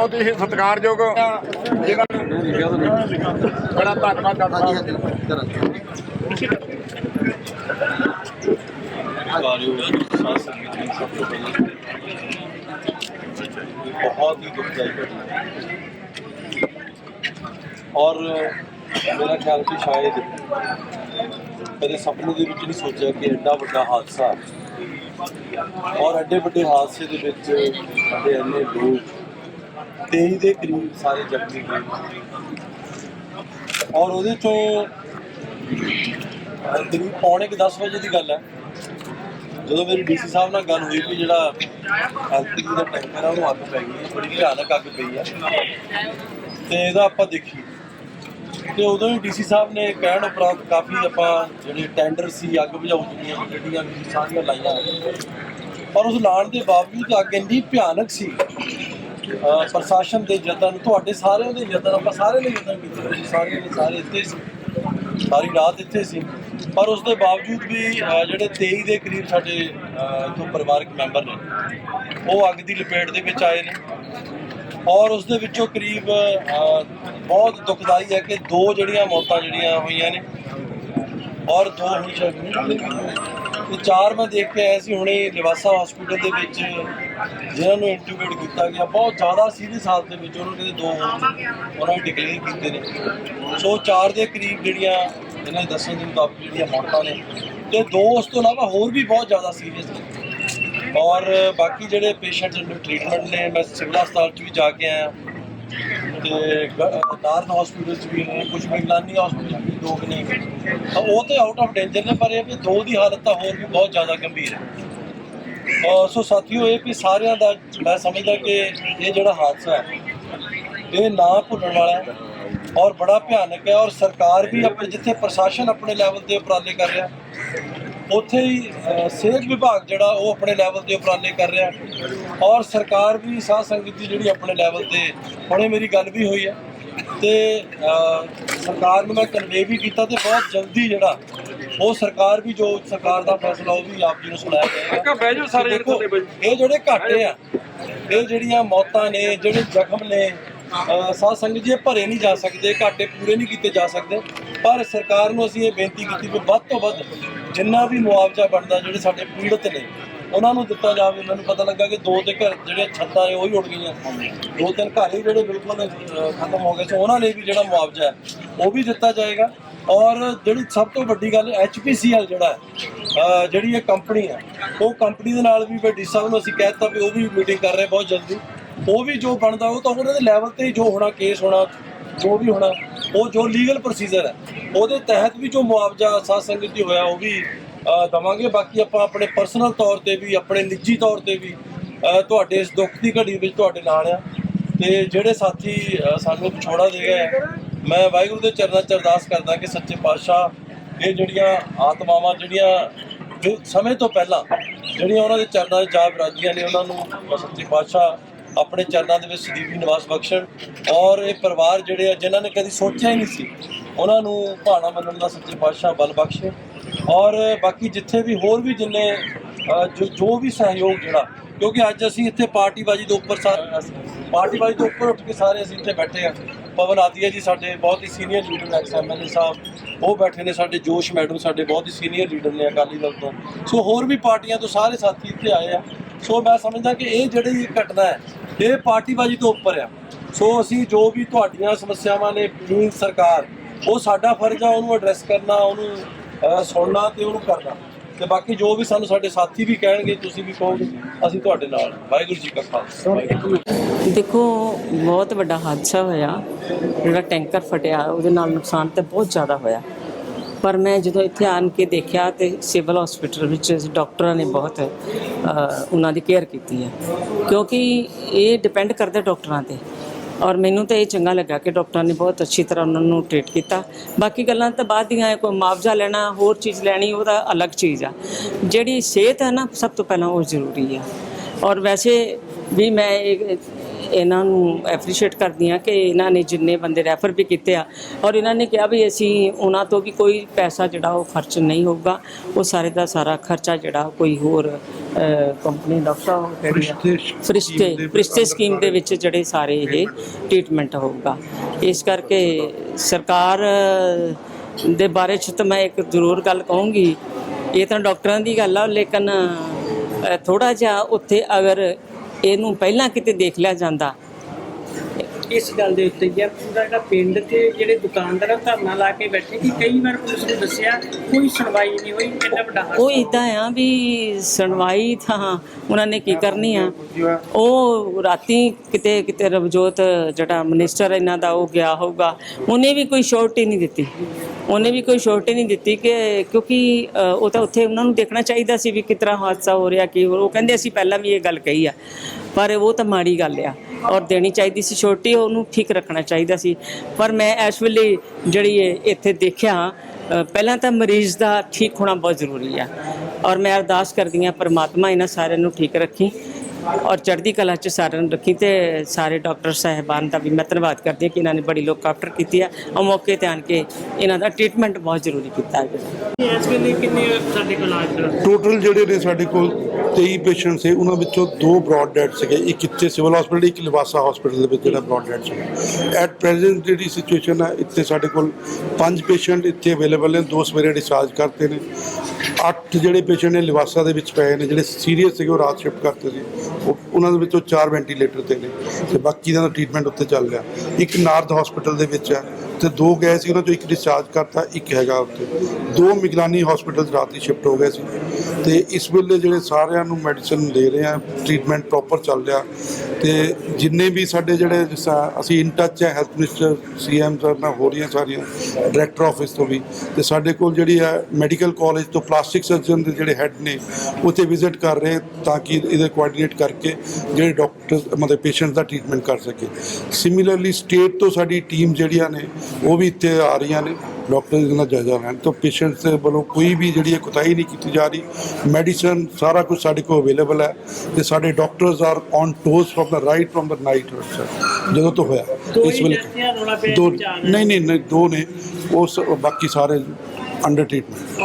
ਬਹੁਤ ਹੀ ਸਤਿਕਾਰਯੋਗ ਬੜਾ ਧੰਨਵਾਦ ਬਹੁਤ ਹੀ ਦੁਖਦਾਈ ਘਟਨਾ। ਔਰ ਮੇਰਾ ਖਿਆਲ ਕਿ ਸ਼ਾਇਦ ਕਦੇ ਸੁਪਨੇ ਦੇ ਵਿੱਚ ਨਹੀਂ ਸੋਚਿਆ ਕਿ ਐਡਾ ਵੱਡਾ ਹਾਦਸਾ। ਔਰ ਐਡੇ ਵੱਡੇ ਹਾਦਸੇ ਦੇ ਵਿੱਚ ਸਾਡੇ ਇੰਨੇ ਲੋਕ 23 ਦੇ ਕਰੀਬ ਸਾਰੇ ਜ਼ਖਮੀ ਹੋਏ ਔਰ ਉਹਦੇ ਚੋਂ ਕਰੀਬ ਪੌਣੇ 10 ਵਜੇ ਦੀ ਗੱਲ ਹੈ। ਜਦੋਂ ਮੇਰੀ ਡੀਸੀ ਸਾਹਿਬ ਨਾਲ ਗੱਲ ਹੋਈ ਕਿ ਜਿਹੜਾ ਐਲਪੀਜੀ ਦਾ ਟੈਂਕਰ ਆ ਉਹਨੂੰ ਅੱਗ ਪੈ ਗਈ ਬੜੀ ਭਿਆਨਕ ਅੱਗ ਪਈ ਹੈ। ਤੇ ਇਹਦਾ ਆਪਾਂ ਦੇਖੀ ਤੇ ਉਦੋਂ ਹੀ ਡੀਸੀ ਸਾਹਿਬ ਨੇ ਕਹਿਣ ਉਪਰੰਤ ਕਾਫੀ ਆਪਾਂ ਜਿਹੜੇ ਟੈਂਡਰ ਸੀ, ਅੱਗ ਬੁਝਾਊ ਦੀਆਂ ਗੱਡੀਆਂ ਸਾਰੀਆਂ ਲਾਈਆਂ। ਪਰ ਉਸ ਲਾਣ ਦੇ ਬਾਵਜੂਦ ਅੱਗ ਇੰਨੀ ਭਿਆਨਕ ਸੀ ਪ੍ਰਸ਼ਾਸਨ ਦੇ ਯਤਨ, ਤੁਹਾਡੇ ਸਾਰਿਆਂ ਦੇ ਯਤਨ, ਆਪਾਂ ਸਾਰੇ ਨੇ ਯਤਨ ਕੀਤੇ ਹੋਏ ਸਾਰੇ ਦੇ ਸਾਰੇ ਇੱਥੇ ਸੀ। ਸਾਰੀ ਰਾਤ ਇੱਥੇ ਸੀ। ਪਰ ਉਸ ਦੇ ਬਾਵਜੂਦ ਵੀ, ਅਹ, ਜਿਹੜੇ 23 ਦੇ ਕਰੀਬ ਸਾਡੇ, ਅਹ ਪਰਿਵਾਰਕ ਮੈਂਬਰ ਨੇ, ਉਹ ਅੱਗ ਦੀ ਲਪੇਟ ਦੇ ਵਿੱਚ ਆਏ ਨੇ। ਔਰ ਉਸ ਦੇ ਵਿੱਚੋਂ ਕਰੀਬ ਬਹੁਤ ਦੁਖਦਾਈ ਹੈ ਕਿ ਦੋ ਜਿਹੜੀਆਂ ਮੌਤਾਂ ਜਿਹੜੀਆਂ ਹੋਈਆਂ ਨੇ, ਔਰ ਦੋ ਹੁਣ ਤੇ ਚਾਰ ਮੈਂ ਦੇਖ ਕੇ ਆਇਆ ਸੀ, ਹੁਣੇ ਲਿਵਾਸਾ ਹਸਪੀਟਲ ਦੇ ਵਿੱਚ, ਜਿਨ੍ਹਾਂ ਨੂੰ ਇੰਟੂਬੇਟ ਕੀਤਾ ਗਿਆ। ਬਹੁਤ ਜ਼ਿਆਦਾ ਸੀਰੀਅਸ ਹਾਲਤ ਦੇ ਵਿੱਚ ਉਹਨਾਂ ਨੇ ਦੋ ਉਹਨਾਂ ਨੇ ਡਿਕਲੇਅਰ ਕੀਤੇ ਨੇ। ਸੋ ਚਾਰ ਦੇ ਕਰੀਬ ਜਿਹੜੀਆਂ ਇਹਨਾਂ ਦੇ ਦੱਸਣ ਦੇ ਮੁਤਾਬਕ ਜਿਹੜੀਆਂ ਮੌਤਾਂ ਨੇ, ਤੇ ਦੋ ਉਸ ਤੋਂ ਇਲਾਵਾ ਹੋਰ ਵੀ ਬਹੁਤ ਜ਼ਿਆਦਾ ਸੀਰੀਅਸ ਨੇ। ਔਰ ਬਾਕੀ ਜਿਹੜੇ ਪੇਸ਼ੈਂਟ ਜਿਹੜੇ ਟ੍ਰੀਟਮੈਂਟ ਨੇ, ਮੈਂ ਸਿਵਲ ਹਸਪਤਾਲ 'ਚ ਵੀ ਜਾ ਕੇ ਆਇਆ। ਤੇ ਨਾਰਨ ਹਸਪੀਟਲ 'ਚ ਵੀ ਨੇ ਕੁਝ ਮਿਗਲਾਨੀ ਹਸਪੀਟਲ ਵੀ ਲੋਕ ਨੇ। ਤਾਂ ਉਹ ਤੇ ਆਊਟ ਆਫ ਡੇਂਜਰ ਨੇ, ਪਰ ਇਹ ਵੀ ਦੋ ਦੀ ਹਾਲਤ ਤਾਂ ਹੋਰ ਵੀ ਬਹੁਤ ਜ਼ਿਆਦਾ ਗੰਭੀਰ ਹੈ। ਅਹ ਸੋ ਸਾਥੀਓ, ਇਹ ਵੀ ਸਾਰਿਆਂ ਦਾ, ਮੈਂ ਸਮਝਦਾ ਕਿ ਇਹ ਜਿਹੜਾ ਹਾਦਸਾ ਹੈ, ਇਹ ਨਾ ਭੁੱਲਣ ਵਾਲਾ ਹੈ ਔਰ ਬੜਾ ਭਿਆਨਕ ਹੈ ਔਰ ਸਰਕਾਰ ਵੀ ਆਪਣੇ, ਜਿੱਥੇ ਪ੍ਰਸ਼ਾਸਨ ਆਪਣੇ ਲੈਵਲ ਤੇ ਉਪਰਾਲੇ ਕਰ ਰਿਹਾ ਉੱਥੇ ਹੀ ਸਿਹਤ ਵਿਭਾਗ ਜਿਹੜਾ ਉਹ ਆਪਣੇ ਲੈਵਲ ਤੇ ਉਪਰਾਲੇ ਕਰ ਰਿਹਾ ਔਰ ਸਰਕਾਰ ਵੀ ਸਾਧ ਸੰਗਤ ਦੀ ਜਿਹੜੀ ਆਪਣੇ ਲੈਵਲ ਤੇ ਹੁਣੇ ਮੇਰੀ ਗੱਲ ਵੀ ਹੋਈ ਹੈ। ਤੇ ਸਰਕਾਰ ਨੂੰ ਮੈਂ ਕਨਵੇ ਵੀ ਕੀਤਾ ਤੇ ਬਹੁਤ ਜਲਦੀ ਜਿਹੜਾ ਉਹ ਸਰਕਾਰ ਵੀ ਜੋ ਸਰਕਾਰ ਦਾ ਫੈਸਲਾ ਉਹ ਵੀ ਆਪ ਜੀ ਨੂੰ ਸੁਣਾਇਆ ਜਾਏਗਾ। ਬਹਿ ਜਾਓ ਸਾਰੇ ਦੇਖੋ, ਇਹ ਜਿਹੜੇ ਘਾਟੇ ਆ ਇਹ ਜਿਹੜੀਆਂ ਮੌਤਾਂ ਨੇ ਜਿਹੜੇ ਜ਼ਖਮ ਨੇ ਅਹ ਸਾਧ ਸੰਗਤ ਜੀ ਇਹ ਭਰੇ ਨਹੀਂ ਜਾ ਸਕਦੇ ਘਾਟੇ ਪੂਰੇ ਨਹੀਂ ਕੀਤੇ ਜਾ ਸਕਦੇ। ਪਰ ਸਰਕਾਰ ਨੂੰ ਅਸੀਂ ਇਹ ਬੇਨਤੀ ਕੀਤੀ ਕਿ ਵੱਧ ਤੋਂ ਵੱਧ ਜਿੰਨਾ ਵੀ ਮੁਆਵਜ਼ਾ ਬਣਦਾ, ਜਿਹੜੇ ਸਾਡੇ ਪੀੜਤ ਨੇ, ਉਹਨਾਂ ਨੂੰ ਦਿੱਤਾ ਜਾਵੇ। ਮੈਨੂੰ ਪਤਾ ਲੱਗਾ ਕਿ ਦੋ ਤੇ ਘਰ ਜਿਹੜੇ ਛੱਤਾਂ ਨੇ, ਉਹ ਹੀ ਉੱਡ ਗਈਆਂ। ਦੋ ਤਿੰਨ ਘਰ ਹੀ ਜਿਹੜੇ ਬਿਲਕੁਲ ਖਤਮ ਹੋ ਗਏ ਸੀ। ਉਹਨਾਂ ਲਈ ਵੀ ਜਿਹੜਾ ਮੁਆਵਜ਼ਾ ਹੈ, ਉਹ ਵੀ ਦਿੱਤਾ ਜਾਏਗਾ। ਔਰ ਜਿਹੜੀ ਸਭ ਤੋਂ ਵੱਡੀ ਗੱਲ ਐਚਪੀਸੀਐਲ ਜਿਹੜਾ ਹੈ, ਅਹ, ਜਿਹੜੀ ਇਹ ਕੰਪਨੀ ਹੈ, ਉਹ ਕੰਪਨੀ ਦੇ ਨਾਲ ਵੀ ਮੈਂ ਡੀ ਸਾਹਿਬ ਨੂੰ ਅਸੀਂ ਕਹਿ ਦਿੱਤਾ ਵੀ ਉਹ ਵੀ ਮੀਟਿੰਗ ਕਰ ਰਹੇ ਬਹੁਤ ਜਲਦੀ। ਉਹ ਵੀ ਜੋ ਬਣਦਾ, ਉਹ ਤਾਂ ਉਹਨਾਂ ਦੇ ਲੈਵਲ ਤੇ ਜੋ ਹੋਣਾ ਕੇਸ ਹੋਣਾ, ਜੋ ਵੀ ਹੋਣਾ, ਉਹ ਜੋ ਲੀਗਲ ਪ੍ਰੋਸੀਜਰ ਹੈ ਉਹਦੇ ਤਹਿਤ ਵੀ ਜੋ ਮੁਆਵਜ਼ਾ ਸਾਧ ਸੰਗਤ ਦੀ ਹੋਇਆ ਉਹ ਵੀ ਅਹ, ਦਵਾਂਗੇ। ਬਾਕੀ ਆਪਾਂ ਆਪਣੇ ਪਰਸਨਲ ਤੌਰ ਤੇ ਵੀ ਆਪਣੇ ਨਿੱਜੀ ਤੌਰ ਤੇ ਵੀ ਤੁਹਾਡੇ ਇਸ ਦੁੱਖ ਦੀ ਘੜੀ ਵਿੱਚ ਤੁਹਾਡੇ ਨਾਲ ਆ। ਤੇ ਜਿਹੜੇ ਸਾਥੀ ਸਾਨੂੰ ਵਿਛੋੜਾ ਦੇ ਗਏ ਆ, ਮੈਂ ਵਾਹਿਗੁਰੂ ਦੇ ਚਰਨਾਂ 'ਚ ਅਰਦਾਸ ਕਰਦਾ ਕਿ ਸੱਚੇ ਪਾਤਸ਼ਾਹ ਇਹ ਜਿਹੜੀਆਂ ਆਤਮਾਵਾਂ ਜਿਹੜੀਆਂ ਜੋ ਸਮੇਂ ਤੋਂ ਪਹਿਲਾਂ ਜਿਹੜੀਆਂ ਉਹਨਾਂ ਦੇ ਚਰਨਾਂ 'ਚ ਜਾ ਵਿਰਾਜੀਆਂ ਨੇ ਉਹਨਾਂ ਨੂੰ ਸੱਚੇ ਪਾਤਸ਼ਾਹ ਆਪਣੇ ਚਰਨਾਂ ਦੇ ਵਿੱਚ ਸਦੀਵੀ ਨਿਵਾਸ ਬਖਸ਼ਣ ਔਰ ਇਹ ਪਰਿਵਾਰ ਜਿਹੜੇ ਆ, ਜਿਨ੍ਹਾਂ ਨੇ ਕਦੀ ਸੋਚਿਆ ਹੀ ਨਹੀਂ ਸੀ, ਉਹਨਾਂ ਨੂੰ ਭਾਣਾ ਮੰਨਣ ਦਾ ਸੱਚੇ ਪਾਤਸ਼ਾਹ ਬਲ ਬਖਸ਼ੇ। ਔਰ ਬਾਕੀ ਜਿੱਥੇ ਵੀ ਹੋਰ ਵੀ ਜਿੰਨੇ ਜੋ ਜੋ ਵੀ ਸਹਿਯੋਗ ਜਿਹੜਾ, ਕਿਉਂਕਿ ਅੱਜ ਅਸੀਂ ਇੱਥੇ ਪਾਰਟੀਬਾਜੀ ਦੇ ਉੱਪਰ ਸਾ- ਪਾਰਟੀਬਾਜੀ ਤੋਂ ਉੱਪਰ ਉੱਠ ਕੇ ਸਾਰੇ ਅਸੀਂ ਇੱਥੇ ਬੈਠੇ ਆ। ਪਵਨ ਆਦੀਆ ਜੀ ਸਾਡੇ ਬਹੁਤ ਹੀ ਸੀਨੀਅਰ ਲੀਡਰ ਐਕਸ ਐਮਐਲਏ ਸਾਹਿਬ, ਉਹ ਬੈਠੇ ਨੇ ਸਾਡੇ ਜੋਸ਼ ਮੈਡਮ, ਸਾਡੇ ਬਹੁਤ ਹੀ ਸੀਨੀਅਰ ਲੀਡਰ ਨੇ ਅਕਾਲੀ ਦਲ ਤੋਂ। ਸੋ ਹੋਰ ਵੀ ਪਾਰਟੀਆਂ ਤੋਂ ਸਾਰੇ ਸਾਥੀ ਇੱਥੇ ਆਏ ਆ। ਸੋ ਮੈਂ ਸਮਝਦਾ ਕਿ ਇਹ ਜਿਹੜੀ ਘਟਨਾ ਹੈ ਇਹ ਪਾਰਟੀਬਾਜੀ ਤੋਂ ਉੱਪਰ ਆ। ਸੋ ਅਸੀਂ ਜੋ ਵੀ ਤੁਹਾਡੀਆਂ ਸਮੱਸਿਆਵਾਂ ਨੇ ਪਲੀਜ਼ ਸਰਕਾਰ, ਉਹ ਸਾਡਾ ਫਰਜ਼ ਆ ਉਹਨੂੰ ਐਡਰੈਸ ਕਰਨਾ, ਉਹਨੂੰ ਸੁਣਨਾ ਤੇ ਉਹਨੂੰ ਕਰਨਾ। ਤੇ ਬਾਕੀ ਜੋ ਵੀ ਸਾਨੂੰ ਸਾਡੇ ਸਾਥੀ ਵੀ ਕਹਿਣਗੇ, ਤੁਸੀਂ ਵੀ ਕਹੋਗੇ, ਅਸੀਂ ਤੁਹਾਡੇ ਨਾਲ। ਵਾਹਿਗੁਰੂ ਜੀ ਕਾ ਖਾਲਸਾ। ਵਾਹਿਗੁਰੂ ਜੀ ਦੇਖੋ, ਬਹੁਤ ਵੱਡਾ ਹਾਦਸਾ ਹੋਇਆ। ਜਿਹੜਾ ਟੈਂਕਰ ਫਟਿਆ, ਉਹਦੇ ਨਾਲ ਨੁਕਸਾਨ ਤੇ ਬਹੁਤ ਜ਼ਿਆਦਾ ਹੋਇਆ। ਪਰ ਮੈਂ ਜਦੋਂ ਇੱਥੇ ਆਣ ਕੇ ਦੇਖਿਆ ਤੇ ਸਿਵਲ ਹਸਪੀਟਲ ਵਿੱਚ ਡਾਕਟਰਾਂ ਨੇ ਬਹੁਤ ਉਹਨਾਂ ਦੀ ਕੇਅਰ ਕੀਤੀ ਹੈ। ਕਿਉਂਕਿ ਇਹ ਡਿਪੈਂਡ ਕਰਦਾ ਡਾਕਟਰਾਂ ਤੇ। ਔਰ ਮੈਨੂੰ ਤਾਂ ਇਹ ਚੰਗਾ ਲੱਗਾ ਕਿ ਡਾਕਟਰਾਂ ਨੇ ਬਹੁਤ ਅੱਛੀ ਤਰ੍ਹਾਂ ਉਹਨਾਂ ਨੂੰ ਟ੍ਰੀਟ ਕੀਤਾ। ਬਾਕੀ ਗੱਲਾਂ ਤਾਂ ਬਾਅਦ ਦੀਆਂ ਕੋਈ ਮੁਆਵਜ਼ਾ ਲੈਣਾ, ਹੋਰ ਚੀਜ਼ ਲੈਣੀ ਉਹਦਾ ਅਲੱਗ ਚੀਜ਼ ਆ। ਜਿਹੜੀ ਸਿਹਤ ਹੈ ਨਾ, ਸਭ ਤੋਂ ਪਹਿਲਾਂ ਉਹ ਜ਼ਰੂਰੀ ਆ। ਔਰ ਵੈਸੇ ਵੀ ਮੈਂ ਇਹ ਇਹਨਾਂ ਨੂੰ ਐਪਰੀਸ਼ੀਏਟ ਕਰਦੀ ਹਾਂ ਕਿ ਇਹਨਾਂ ਨੇ ਜਿੰਨੇ ਬੰਦੇ ਰੈਫਰ ਵੀ ਕੀਤੇ ਆ। ਔਰ ਇਹਨਾਂ ਨੇ ਕਿਹਾ ਵੀ ਅਸੀਂ ਉਹਨਾਂ ਤੋਂ ਵੀ ਕੋਈ ਪੈਸਾ ਜਿਹੜਾ ਉਹ ਖਰਚ ਨਹੀਂ ਹੋਊਗਾ। ਉਹ ਸਾਰੇ ਦਾ ਸਾਰਾ ਖਰਚਾ ਜਿਹੜਾ ਕੋਈ ਹੋਰ ਕੰਪਨੀ ਡਾਕਟਰ ਕਿਹੜੀ ਆ? ਫਰਿਸ਼ਤੇ ਫਰਿਸ਼ਤੇ ਫਰਿਸ਼ਤੇ ਸਕੀਮ ਦੇ ਵਿੱਚ ਜਿਹੜੇ ਸਾਰੇ ਇਹ ਟ੍ਰੀਟਮੈਂਟ ਹੋਊਗਾ। ਇਸ ਕਰਕੇ ਸਰਕਾਰ ਦੇ ਬਾਰੇ ਚ ਤਾਂ ਮੈਂ ਇੱਕ ਜ਼ਰੂਰ ਗੱਲ ਕਹੂੰਗੀ। ਇਹ ਤਾਂ ਡਾਕਟਰਾਂ ਦੀ ਗੱਲ ਆ ਲੇਕਿਨ ਥੋੜਾ ਜਿਹਾ ਉੱਥੇ ਅਗਰ ਇਹਨੂੰ ਪਹਿਲਾਂ ਕਿਤੇ ਦੇਖ ਲਿਆ ਜਾਂਦਾ। ਇਸ ਗੱਲ ਦੇ ਉੱਤੇ ਯਾਰ ਪੂਰਾ ਜਿਹੜਾ ਪਿੰਡ ਤੇ ਜਿਹੜੇ ਦੁਕਾਨਦਾਰ ਧਰਨਾ ਲਾ ਕੇ ਬੈਠੇ ਕਿ ਕਈ ਵਾਰ ਪੁਲਿਸ ਨੂੰ ਦੱਸਿਆ ਕੋਈ ਸੁਣਵਾਈ ਨਹੀਂ ਹੋਈ ਇੰਨਾ ਵੱਡਾ ਉਹ ਇਦਾਂ ਆ ਵੀ ਸੁਣਵਾਈ ਤਾਂ ਉਹਨਾਂ ਨੇ ਕੀ ਕਰਨੀ ਆ। ਉਹ ਰਾਤੀ ਕਿਤੇ ਕਿਤੇ ਰਵਜੋਤ ਜਿਹੜਾ ਮਿਨਿਸਟਰ ਇਹਨਾਂ ਦਾ ਉਹ ਗਿਆ ਹੋਊਗਾ ਉਹਨੇ ਵੀ ਕੋਈ ਸ਼ੋਰਟੀ ਨਹੀਂ ਦਿੱਤੀ। ਉਹਨੇ ਵੀ ਕੋਈ ਸ਼ੋਰਟੀ ਨਹੀਂ ਦਿੱਤੀ ਕਿ ਕਿਉਂਕਿ ਉਹ ਤਾਂ ਉੱਥੇ ਉਹਨਾਂ ਨੂੰ ਦੇਖਣਾ ਚਾਹੀਦਾ ਸੀ ਵੀ ਕਿਸ ਤਰ੍ਹਾਂ ਹਾਦਸਾ ਹੋ ਰਿਹਾ ਕੀ ਹੋ। ਉਹ ਕਹਿੰਦੇ ਅਸੀਂ ਪਹਿਲਾਂ ਵੀ ਇਹ ਗੱਲ ਕਹੀ ਆ। ਪਰ ਉਹ ਤਾਂ ਮਾੜੀ ਗੱਲ ਆ। ਔਰ ਦੇਣੀ ਚਾਹੀਦੀ ਸੀ ਛੋਟੀ ਉਹਨੂੰ ਠੀਕ ਰੱਖਣਾ ਚਾਹੀਦਾ ਸੀ। ਪਰ ਮੈਂ ਇਸ ਵੇਲੇ ਜਿਹੜੀ ਇਹ ਇੱਥੇ ਦੇਖਿਆ ਪਹਿਲਾਂ ਤਾਂ ਮਰੀਜ਼ ਦਾ ਠੀਕ ਹੋਣਾ ਬਹੁਤ ਜ਼ਰੂਰੀ ਆ। ਔਰ ਮੈਂ ਅਰਦਾਸ ਕਰਦੀ ਹਾਂ ਪਰਮਾਤਮਾ ਇਹਨਾਂ ਸਾਰਿਆਂ ਨੂੰ ਠੀਕ ਰੱਖੀ ਔਰ ਚੜ੍ਹਦੀ ਕਲਾ ਚ ਸਾਰਿਆਂ ਨੂੰ ਰੱਖੀ ਤੇ ਸਾਰੇ ਡਾਕਟਰ ਸਾਹਿਬਾਨ ਦਾ ਵੀ ਮੈਂ ਧੰਨਵਾਦ ਕਰਦੀ ਹਾਂ ਕਿ ਇਹਨਾਂ ਨੇ ਬੜੀ ਲੋਕ ਕਾਫਟਰ ਕੀਤੀ ਹੈ ਔਰ ਮੌਕੇ ਤੇ ਆਣ ਕੇ ਇਹਨਾਂ ਦਾ ਟ੍ਰੀਟਮੈਂਟ ਬਹੁਤ ਜ਼ਰੂਰੀ ਕੀਤਾ ਗਿਆ। ਇਸ ਵੇਲੇ ਕਿੰਨੇ ਸਾਡੇ ਕੋਲ ਕਰਾ ਟੋਟਲ ਜਿਹੜੇ ਨੇ ਸਾਡੇ ਕੋਲ 23 ਪੇਸ਼ੈਂਟ ਸੀ, ਉਹਨਾਂ ਵਿੱਚੋਂ ਦੋ ਬ੍ਰੌਡ ਡੈਡ ਸੀਗੇ, ਇੱਕ ਇੱਥੇ ਸਿਵਲ ਹਸਪੀਟਲ ਇੱਕ ਲਿਵਾਸਾ ਹਸਪੀਟਲ ਦੇ ਵਿੱਚ ਜਿਹੜਾ ਬ੍ਰੌਡ ਡੈਡ ਸੀਗਾ। ਐਟ ਪ੍ਰੈਜ਼ੈਂਟ ਜਿਹੜੀ ਸਿਚੁਏਸ਼ਨ ਹੈ ਇੱਥੇ ਸਾਡੇ ਕੋਲ ਪੰਜ ਪੇਸ਼ੈਂਟ ਇੱਥੇ ਅਵੇਲੇਬਲ ਨੇ, ਦੋ ਸਵੇਰੇ ਡਿਸਚਾਰਜ ਕਰਤੇ ਨੇ। ਅੱਠ ਜਿਹੜੇ ਪੇਸ਼ੈਂਟ ਨੇ ਲਿਵਾਸਾ ਦੇ ਵਿੱਚ ਪਏ ਨੇ, ਜਿਹੜੇ ਸੀਰੀਅਸ ਸੀਗੇ, ਉਹ ਰਾਤ ਸ਼ਿਫਟ ਕਰਤੇ ਸੀ। ਉਹ, ਉਹਨਾਂ ਦੇ ਵਿੱਚੋਂ ਚਾਰ ਵੈਂਟੀਲੇਟਰ ਤੇ ਨੇ, ਤੇ ਬਾਕੀ ਦਾ ਟ੍ਰੀਟਮੈਂਟ ਉੱਥੇ ਚੱਲ ਰਿਹਾ। ਇੱਕ ਨਾਰਥ ਹਸਪੀਟਲ ਦੇ ਵਿੱਚ ਹੈ ਤੇ ਦੋ ਗਏ ਸੀ, ਉਹਨਾਂ ਚੋਂ ਇੱਕ ਡਿਸਚਾਰਜ ਕਰਤਾ, ਇੱਕ ਹੈਗਾ ਉੱਥੇ। ਦੋ ਮਿਗਲਾਨੀ ਹਸਪੀਟਲ ਰਾਤ ਹੀ ਸ਼ਿਫਟ ਹੋ ਗਏ ਸੀ। ਤੇ ਇਸ ਵੇਲੇ ਜਿਹੜੇ ਸਾਰਿਆਂ ਨੂੰ ਮੈਡੀਸਨ ਦੇ ਰਹੇ ਆ ਟ੍ਰੀਟਮੈਂਟ ਪ੍ਰੋਪਰ ਚੱਲ ਰਿਹਾ। ਤੇ ਜਿੰਨੇ ਵੀ ਸਾਡੇ ਜਿਹੜੇ ਜਿਸ ਤਰ੍ਹਾਂ ਅਸੀਂ ਇਨ ਟੱਚ ਹੈ ਹੈਲਥ ਮਿਨਿਸਟਰ ਸੀਐਮ ਸਰ ਨਾਲ ਹੋ ਰਹੀਆਂ ਸਾਰੀਆਂ ਡਾਇਰੈਕਟਰ ਆਫਿਸ ਤੋਂ ਵੀ। ਤੇ ਸਾਡੇ ਕੋਲ ਜਿਹੜੀ ਹੈ ਮੈਡੀਕਲ ਕਾਲਜ ਤੋਂ ਪਲਾਸਟਿਕ ਸਰਜਨ ਦੇ ਜਿਹੜੇ ਹੈੱਡ ਨੇ, ਉੱਥੇ ਵਿਜ਼ਿਟ ਕਰ ਰਹੇ ਤਾਂ ਕਿ ਇਹਦੇ ਕੋਆਰਡੀਨੇਟ ਕਰਕੇ ਜਿਹੜੇ ਡਾਕਟਰ ਮਤਲਬ ਪੇਸ਼ੈਂਟ ਦਾ ਟ੍ਰੀਟਮੈਂਟ ਕਰ ਸਕੇ। ਸਿਮਿਲਰਲੀ ਸਟੇਟ ਤੋਂ ਸਾਡੀ ਟੀਮ ਜਿਹੜੀਆਂ ਨੇ ਉਹ ਵੀ ਇੱਥੇ ਆ ਰਹੀਆਂ ਨੇ ਡਾਕਟਰ ਦੇ ਨਾਲ ਜਾਇਜ਼ਾ ਲੈਣ ਤੋਂ। ਪੇਸ਼ੈਂਟਸ ਦੇ ਵੱਲੋਂ ਕੋਈ ਵੀ ਜਿਹੜੀ ਹੈ ਕੁਤਾਹੀ ਨਹੀਂ ਕੀਤੀ ਜਾ ਰਹੀ। ਮੈਡੀਸਨ ਸਾਰਾ ਕੁਝ ਸਾਡੇ ਕੋਲ ਅਵੇਲੇਬਲ ਹੈ ਤੇ ਸਾਡੇ doctors are on toes from the right from ਦਾ ਨਾਈਟ ਜਦੋਂ ਤੋਂ ਹੋਇਆ ਦੋ ਇਸ ਵੇਲੇ ਦੋ। ਨਹੀਂ ਨਹੀਂ ਨਹੀਂ ਦੋ ਨੇ। ਉਸ ਬਾਕੀ ਸਾਰੇ ਅੰਡਰ ਟ੍ਰੀਟਮੈਂਟ